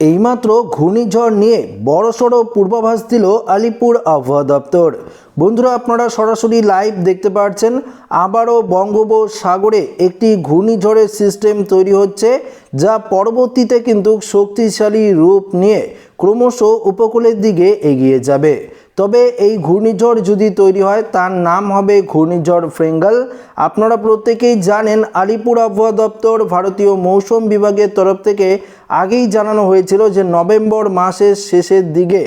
এইমাত্র ঘূর্ণিঝড় নিয়ে বড়সড় পূর্বাভাস দিল আলিপুর আবহাওয়া দপ্তর। বন্ধুরা, আপনারা সরাসরি লাইভ দেখতে পাচ্ছেন আবারও বঙ্গোপসাগরে একটি ঘূর্ণিঝড়ের সিস্টেম তৈরি হচ্ছে, যা পরবর্তীতে কিন্তু শক্তিশালী রূপ নিয়ে ক্রমশ উপকূলের দিকে এগিয়ে যাবে। তবে এই ঘূর্ণিঝড় যদি তৈরি হয়, তার নাম হবে ঘূর্ণিঝড় ফ্রেঙ্গাল। আপনারা প্রত্যেকেই জানেন আলিপুর আবহাওয়া দপ্তর ভারতীয় মৌসুম বিভাগের তরফ থেকে আগেই জানানো হয়েছিল যে নভেম্বর মাসের শেষের দিকে,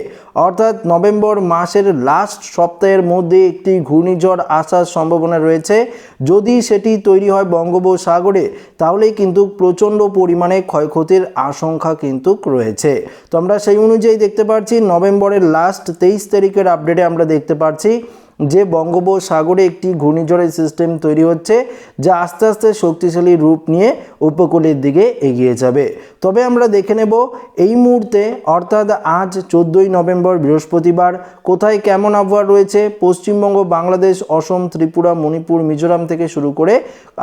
অর্থাৎ নভেম্বর মাসের লাস্ট সপ্তাহের মধ্যে একটি ঘূর্ণিঝড় আসার সম্ভাবনা রয়েছে। যদি সেটি তৈরি হয় বঙ্গোপসাগরে তাহলেই কিন্তু প্রচণ্ড পরিমাণে ক্ষয়ক্ষতির আশঙ্কা কিন্তু রয়েছে। তো আমরা সেই অনুযায়ী দেখতে পাচ্ছি নভেম্বরের লাস্ট তেইশ তারিখের আপডেটে আমরা দেখতে পাচ্ছি যে বঙ্গোপসাগরে একটি ঘূর্ণিঝড়ের সিস্টেম তৈরি হচ্ছে, যা আস্তে আস্তে শক্তিশালী রূপ নিয়ে উপকূলের দিকে এগিয়ে যাবে। তবে আমরা দেখে নেব, এই মুহূর্তে, অর্থাৎ আজ চোদ্দোই নভেম্বর বৃহস্পতিবার, কোথায় কেমন আবহাওয়া রয়েছে? পশ্চিমবঙ্গ, বাংলাদেশ, অসম, ত্রিপুরা, মণিপুর, মিজোরাম থেকে শুরু করে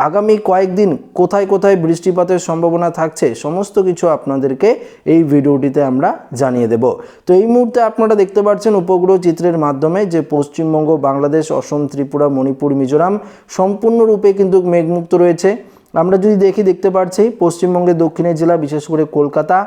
আগামী কয়েকদিন কোথায় কোথায় বৃষ্টিপাতের সম্ভাবনা থাকছে, সমস্ত কিছু আপনাদেরকে এই ভিডিওটিতে আমরা জানিয়ে দেব। তো এই মুহূর্তে আপনারা দেখতে পাচ্ছেন উপগ্রহ চিত্রের মাধ্যমে যে পশ্চিমবঙ্গ বাংলাদেশ, অসম, ত্রিপুরা, মণিপুর, মিজোরাম সম্পূর্ণরূপে কিন্তু মেঘমুক্ত রয়েছে। আমরা যদি দেখি, দেখতে পাচ্ছি পশ্চিমবঙ্গের দক্ষিণের জেলা, বিশেষ করে কলকাতা,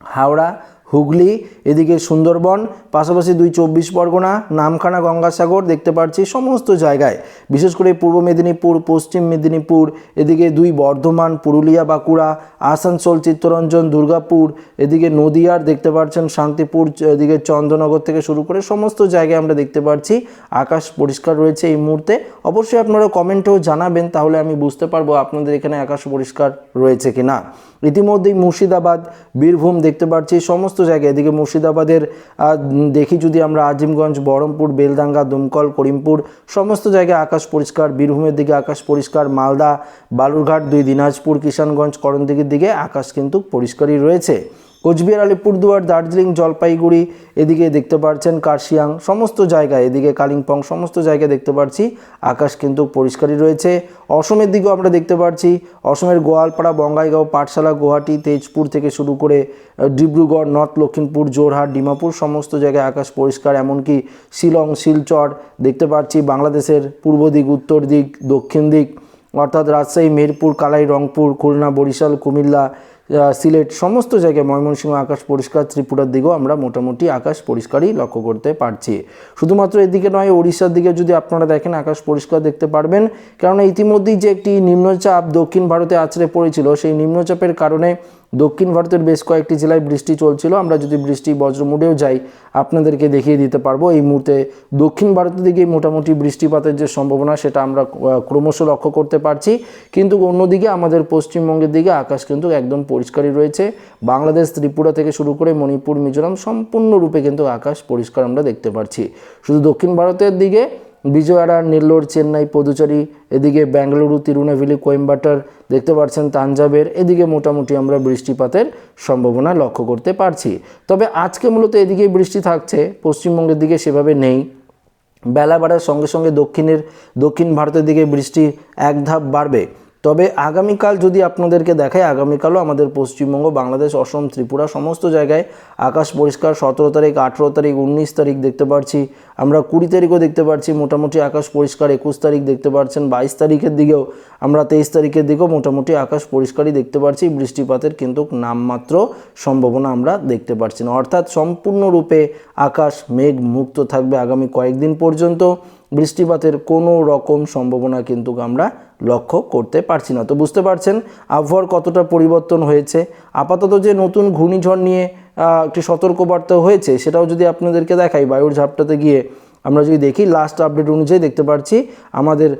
হাওড়া হুগলি, এদিকে সুন্দরবন, পাশাপাশি দুই চব্বিশ পরগনা, নামখানা, গঙ্গাসাগর দেখতে পাচ্ছি সমস্ত জায়গায়। বিশেষ করে পূর্ব মেদিনীপুর, পশ্চিম মেদিনীপুর, এদিকে দুই বর্ধমান, পুরুলিয়া, বাঁকুড়া, আসানসোল, চিত্তরঞ্জন, দুর্গাপুর, এদিকে নদিয়ার দেখতে পাচ্ছেন শান্তিপুর, এদিকে চন্দ্রনগর থেকে শুরু করে সমস্ত জায়গায় আমরা দেখতে পাচ্ছি আকাশ পরিষ্কার রয়েছে এই মুহূর্তে। অবশ্যই আপনারা কমেন্টেও জানাবেন, তাহলে আমি বুঝতে পারব আপনাদের এখানে আকাশ পরিষ্কার রয়েছে কি না ইতিমধ্যেই মুর্শিদাবাদ, বীরভূম দেখতে পাচ্ছি সমস্ত জায়গায়। এদিকে মুর্শিদাবাদের দেখি যদি আমরা আজিমগঞ্জ, বহরমপুর বেলদাঙ্গা দুমকল, করিমপুর, সমস্ত জায়গায় আকাশ পরিষ্কার। বীরভূমের দিকে আকাশ পরিষ্কার। মালদা, বালুরঘাট, দুই দিনাজপুর, কিষানগঞ্জ করণদিঘির দিকে আকাশ কিন্তু পরিষ্কারই রয়েছে। কোচবিহার, আলিপুরদুয়ার, দার্জিলিং, জলপাইগুড়ি, এদিকে দেখতে পাচ্ছেন কার্শিয়াং, সমস্ত জায়গায়, এদিকে কালিম্পং, সমস্ত জায়গায় দেখতে পাচ্ছি আকাশ কিন্তু পরিষ্কারই রয়েছে। অসমের দিকেও আমরা দেখতে পাচ্ছি অসমের গোয়ালপাড়া, বঙ্গাইগাঁও, পাঠশালা, গুয়াহাটি, তেজপুর থেকে শুরু করে ডিব্রুগড়, নর্থ লক্ষিমপুর জোরহাট ডিমাপুর সমস্ত জায়গায় আকাশ পরিষ্কার। এমনকি শিলং, শিলচর দেখতে পাচ্ছি বাংলাদেশের পূর্ব দিক, উত্তর দিক, দক্ষিণ দিক, অর্থাৎ রাজশাহী মেহেরপুর কালাই, রংপুর, খুলনা, বরিশাল, কুমিল্লা সিলেট সমস্ত জায়গায় ময়মনসিংহ আকাশ পরিষ্কার, ত্রিপুরার দিকেও আমরা মোটামুটি আকাশ পরিষ্কারই লক্ষ্য করতে পারছি। শুধুমাত্র এদিকে নয়, ওড়িশার দিকে যদি আপনারা দেখেন আকাশ পরিষ্কার দেখতে পারবেন। কেননা ইতিমধ্যেই যে একটি নিম্নচাপ দক্ষিণ ভারতে আছড়ে পড়েছিল, সেই নিম্নচাপের কারণে দক্ষিণ ভারতের বেশ কয়েকটি জেলায় বৃষ্টি চলছিল। আমরা যদি বৃষ্টি বজ্রমুডেও যাই, আপনাদেরকে দেখিয়ে দিতে পারব, এই মুহূর্তে দক্ষিণ ভারতের দিকে মোটামুটি বৃষ্টিপাতের যে সম্ভাবনা, সেটা আমরা ক্রমশ লক্ষ্য করতে পারছি। কিন্তু অন্যদিকে আমাদের পশ্চিমবঙ্গের দিকে আকাশ কিন্তু একদম পরিষ্কারই রয়েছে। বাংলাদেশ, ত্রিপুরা থেকে শুরু করে মণিপুর, মিজোরাম, সম্পূর্ণরূপে কিন্তু আকাশ পরিষ্কার আমরা দেখতে পাচ্ছি শুধু দক্ষিণ ভারতের দিকে বিজয়ওয়াড়া নেল্লোর চেন্নাই পদুচারি, এদিকে ব্যাঙ্গালুরু তিরুনাভেলি কোয়েম্বাটার দেখতে পাচ্ছেন তাঞ্জাবের। এদিকে মোটামুটি আমরা বৃষ্টিপাতের সম্ভাবনা লক্ষ্য করতে পারছি। তবে আজকে মূলত এদিকে বৃষ্টি থাকছে, পশ্চিমবঙ্গের দিকে সেভাবে নেই। বেলা বাড়ার সঙ্গে সঙ্গে দক্ষিণের, দক্ষিণ ভারতের দিকে বৃষ্টি এক ধাপ বাড়বে। তবে আগামীকাল যদি আপনাদেরকে দেখায়, আগামীকালও আমাদের পশ্চিমবঙ্গ, বাংলাদেশ, অসম, ত্রিপুরা সমস্ত জায়গায় আকাশ পরিষ্কার, সতেরো তারিখ, আঠেরো তারিখ, উনিশ তারিখ দেখতে পাচ্ছি আমরা কুড়ি তারিখও দেখতে পাচ্ছি মোটামুটি আকাশ পরিষ্কার, একুশ তারিখ দেখতে পাচ্ছেন বাইশ তারিখের দিকেও আমরা তেইশ তারিখের দিকেও মোটামুটি আকাশ পরিষ্কারই দেখতে পাচ্ছি বৃষ্টিপাতের কিন্তু নামমাত্র সম্ভাবনা আমরা দেখতে পাচ্ছি না। অর্থাৎ সম্পূর্ণরূপে আকাশ মেঘ মুক্ত থাকবে আগামী কয়েকদিন পর্যন্ত। বৃষ্টিপাতের কোনো রকম সম্ভাবনা কিন্তু আমরা লক্ষ্য করতে পারছি না। তো বুঝতে পারছেন আবহাওয়ার কতটা পরিবর্তন হয়েছে? আপাতত যে নতুন ঘূর্ণিঝড় নিয়ে একটি সতর্কবার্তা হয়েছে, সেটাও যদি আপনাদেরকে দেখাই, বায়ুর ঝাপটাতে গিয়ে আমরা যদি দেখি লাস্ট আপডেট অনুযায়ী দেখতে পাচ্ছি আমাদের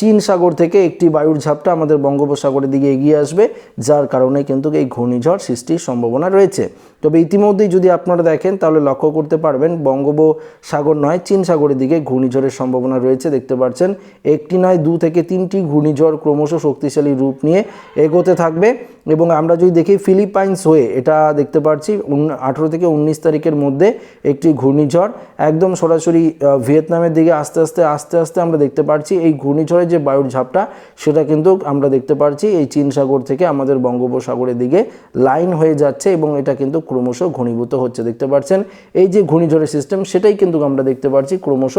চীন সাগর থেকে একটি বায়ুর ঝাপটা আমাদের বঙ্গোপসাগরের দিকে এগিয়ে আসবে, যার কারণে কিন্তু এই ঘূর্ণিঝড় সৃষ্টির সম্ভাবনা রয়েছে। তবে ইতিমধ্যেই যদি আপনারা দেখেন, তাহলে লক্ষ্য করতে পারবেন, বঙ্গোপসাগর নয়, চীন সাগরের দিকে ঘূর্ণিঝড়ের সম্ভাবনা রয়েছে, দেখতে পাচ্ছেন। একটি নয়, দু থেকে তিনটি ঘূর্ণিঝড় ক্রমশ শক্তিশালী রূপ নিয়ে এগোতে থাকবে। এবং আমরা যদি দেখি, ফিলিপাইন্স হয়ে, এটা দেখতে পাচ্ছি আঠেরো থেকে উনিশ তারিখের মধ্যে একটি ঘূর্ণিঝড়, একদম সরাসরি ভিয়েতনামের দিকে আস্তে আস্তে আস্তে আস্তে আমরা দেখতে পাচ্ছি এই ঘূর্ণিঝড়ের যে বায়ুর ঝাপটা, সেটা কিন্তু আমরা দেখতে পাচ্ছি এই চীন সাগর থেকে আমাদের বঙ্গোপসাগরের দিকে লাইন হয়ে যাচ্ছে এবং এটা কিন্তু ক্রমশ ঘনীভূত হচ্ছে। দেখতে পাচ্ছেন এই যে ঘূর্ণিঝড়ের সিস্টেম সেটাই কিন্তু আমরা দেখতে পাচ্ছি ক্রমশ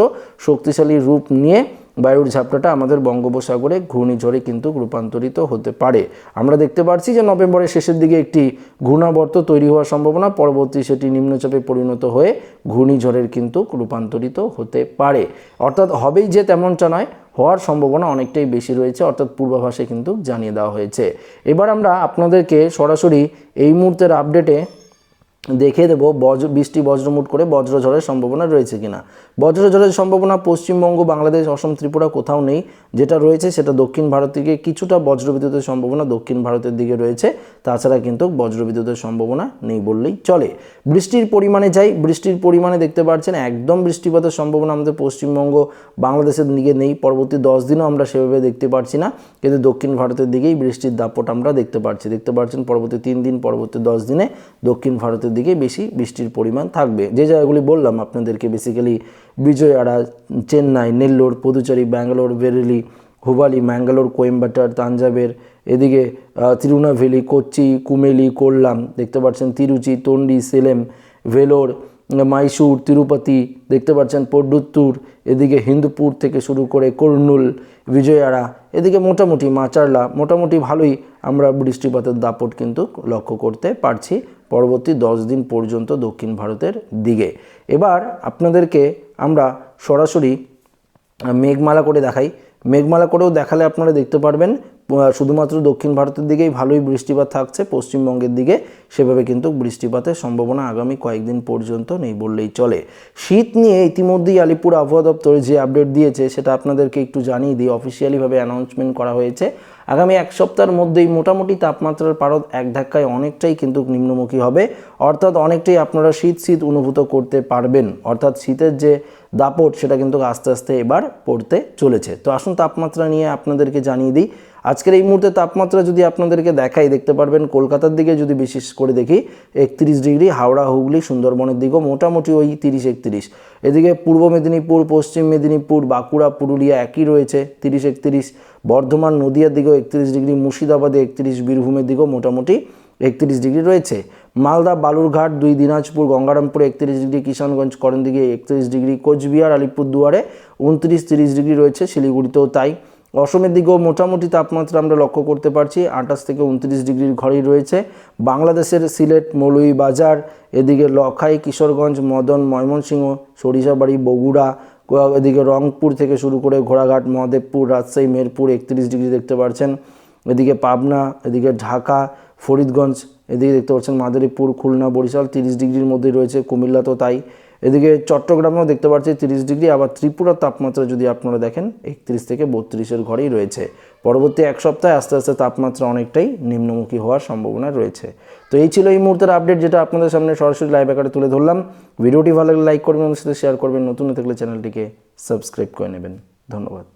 শক্তিশালী রূপ নিয়ে। বায়ুর ঝাপটাটা আমাদের বঙ্গোপসাগরে ঘূর্ণিঝড়ে কিন্তু রূপান্তরিত হতে পারে। আমরা দেখতে পাচ্ছি যে নভেম্বরের শেষের দিকে একটি ঘূর্ণাবর্ত তৈরি হওয়ার সম্ভাবনা, পরবর্তী সেটি নিম্নচাপে পরিণত হয়ে ঘূর্ণিঝড়ের কিন্তু রূপান্তরিত হতে পারে। অর্থাৎ হবেই যে তেমনটা নয়, হওয়ার সম্ভাবনা অনেকটাই বেশি রয়েছে, অর্থাৎ পূর্বাভাসে কিন্তু জানিয়ে দেওয়া হয়েছে। এবার আমরা আপনাদেরকে সরাসরি এই মুহূর্তের আপডেটে দেখে দেবো বজ্র বৃষ্টি, বজ্রমুট করে বজ্রঝড়ের সম্ভাবনা রয়েছে কিনা। বজ্রঝড়ের সম্ভাবনা পশ্চিমবঙ্গ, বাংলাদেশ, অসম, ত্রিপুরা কোথাও নেই। যেটা রয়েছে সেটা দক্ষিণ ভারত থেকে কিছুটা বজ্রবিদ্যুতের সম্ভাবনা দক্ষিণ ভারতের দিকে রয়েছে। তাছাড়া কিন্তু বজ্রবিদ্যুতের সম্ভাবনা নেই বললেই চলে। বৃষ্টির পরিমাণে যাই, বৃষ্টির পরিমাণে দেখতে পাচ্ছেন একদম বৃষ্টিপাতের সম্ভাবনা আমাদের পশ্চিমবঙ্গ, বাংলাদেশের দিকে নেই। পরবর্তী দশ দিনও আমরা সেভাবে দেখতে পাচ্ছি না। কিন্তু দক্ষিণ ভারতের দিকেই বৃষ্টির দাপট আমরা দেখতে পাচ্ছি। দেখতে পাচ্ছেন পরবর্তী তিন দিন, পরবর্তী দশ দিনে দক্ষিণ ভারতের দিকে বেশি বৃষ্টির পরিমাণ থাকবে। যে জায়গাগুলি বললাম আপনাদেরকে বেসিক্যালি বিজয়াড়া, চেন্নাই, নেল্লোর, পুদুচেরি, ব্যাঙ্গালোর, বেরেলি হুবালি ম্যাঙ্গালোর, কোয়েম্বাটার, তাঞ্জাবের, এদিকে তিরুনাভেলি কোচি কুমেলি, কোল্লাম, দেখতে পাচ্ছেন, তিরুচি, তন্ডি, সেলেম, ভেলোর মাইসুর, তিরুপতি, দেখতে পাচ্ছেন পড্ডুত্তুর এদিকে হিন্দুপুর থেকে শুরু করে কর্নুল বিজয়াড়া, এদিকে মোটামুটি মাচারলা, মোটামুটি ভালোই আমরা বৃষ্টিপাতের দাপট কিন্তু লক্ষ্য করতে পারছি পরবর্তী দশ দিন পর্যন্ত দক্ষিণ ভারতের দিকে। এবার আপনাদেরকে আমরা সরাসরি মেঘমালা করে দেখাই। মেঘমালা করেও দেখালে আপনারা দেখতে পারবেন শুধুমাত্র দক্ষিণ ভারতের দিকেই ভালোই বৃষ্টিপাত থাকছে, পশ্চিমবঙ্গের দিকে সেভাবে কিন্তু বৃষ্টিপাতের সম্ভাবনা আগামী কয়েকদিন পর্যন্ত নেই বললেই চলে। শীত নিয়ে ইতিমধ্যেই আলিপুর আবহাওয়া দপ্তর যে আপডেট দিয়েছে সেটা আপনাদেরকে একটু জানিয়ে দিই। অফিসিয়ালিভাবে অ্যানাউন্সমেন্ট করা হয়েছে, আগামী এক সপ্তাহের মধ্যেই মোটামুটি তাপমাত্রার পারদ এক ধাক্কায় অনেকটাই কিন্তু নিম্নমুখী হবে। অর্থাৎ অনেকটাই আপনারা শীত শীত অনুভূত করতে পারবেন। অর্থাৎ শীতের যে দাপট সেটা কিন্তু আস্তে আস্তে এবার পড়তে চলেছে। তো আসুন তাপমাত্রা নিয়ে আপনাদেরকে জানিয়ে দিই। আজকের এই মুহূর্তে তাপমাত্রা যদি আপনাদেরকে দেখাই, দেখতে পারবেন কলকাতার দিকে যদি বিশেষ করে দেখি, একত্রিশ ডিগ্রি, হাওড়া, হুগলি, সুন্দরবনের দিকেও মোটামুটি ওই তিরিশ, একত্রিশ। এদিকে পূর্ব মেদিনীপুর, পশ্চিম মেদিনীপুর, বাঁকুড়া, পুরুলিয়া একই রয়েছে, তিরিশ, একত্রিশ। বর্ধমান, নদিয়ার দিকেও একত্রিশ ডিগ্রি, মুর্শিদাবাদে একত্রিশ, বীরভূমের দিকেও মোটামুটি একত্রিশ ডিগ্রি রয়েছে। মালদা, বালুরঘাট, দুই দিনাজপুর, গঙ্গারামপুরে একত্রিশ ডিগ্রি, কিষানগঞ্জ করণ দিকে একত্রিশ ডিগ্রি, কোচবিহার, আলিপুরদুয়ারে উনত্রিশ তিরিশ ডিগ্রি রয়েছে, শিলিগুড়িতেও তাই। অসমের দিকেও মোটামুটি তাপমাত্রা আমরা লক্ষ্য করতে পারছি, আঠাশ থেকে উনত্রিশ ডিগ্রির ঘরেই রয়েছে। বাংলাদেশের সিলেট মৌলভীবাজার এদিকে লখাই, কিশোরগঞ্জ, মদন, ময়মনসিংহ, সরিষাবাড়ি, বগুড়া, এদিকে রংপুর থেকে শুরু করে ঘোড়াঘাট, মহাদেবপুর, রাজশাহী, মেরপুর একত্রিশ ডিগ্রি দেখতে পাচ্ছেন এদিকে পাবনা, এদিকে ঢাকা ফরিদগঞ্জ, এদিকে দেখতে পাচ্ছেন মাদারীপুর, খুলনা, বরিশাল, তিরিশ ডিগ্রির মধ্যে রয়েছে, কুমিল্লা তো তাই। এদিকে চট্টগ্রামেও দেখতে পাচ্ছি তিরিশ ডিগ্রি, আবার ত্রিপুরার তাপমাত্রা যদি আপনারা দেখেন, একত্রিশ থেকে বত্রিশের ঘরেই রয়েছে। পরবর্তী এক সপ্তাহে আস্তে আস্তে তাপমাত্রা অনেকটাই নিম্নমুখী হওয়ার সম্ভাবনা রয়েছে। তো এই ছিল এই মুহূর্তের আপডেট, যেটা আপনাদের সামনে সরাসরি লাইভ আকারে তুলে ধরলাম। ভিডিওটি ভালো লাগলে লাইক করবেন ওদের সাথে শেয়ার করবেন। নতুন থাকলে চ্যানেলটিকে সাবস্ক্রাইব করে নেবেন। ধন্যবাদ।